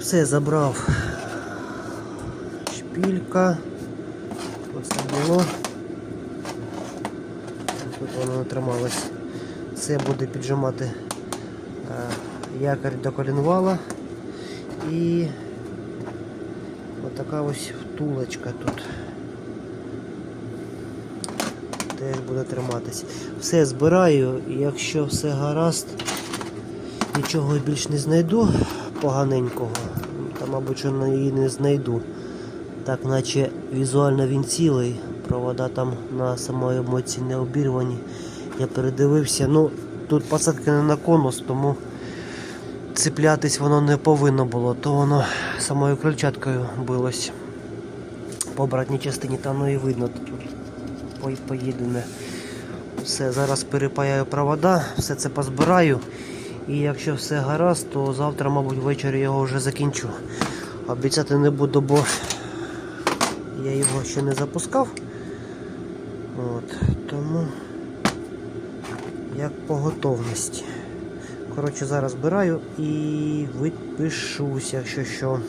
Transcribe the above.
Все забрав. Шпілька. Оце було. Тут воно трималось. Це буде піджимати е, якорь до колінвала. І отака ось втулочка тут. Теж буде триматись. Все збираю, якщо все гаразд, нічого більш не знайду поганенького. Та, мабуть, що і не знайду. Так, наче візуально він цілий, провода там на самої моці не обірвані. Я передивився. Ну, тут посадка не на конус, тому цеплятись воно не повинно було, то воно самою крильчаткою билось. По обратній частині там воно і видно тут по- поїдене. Все, зараз перепаяю провода, все це позбираю. І якщо все гаразд, то завтра, мабуть, ввечері його вже закінчу. Обіцяти не буду, бо я його ще не запускав. От, тому як по готовності. Коротше, зараз збираю і відпишуся, якщо що.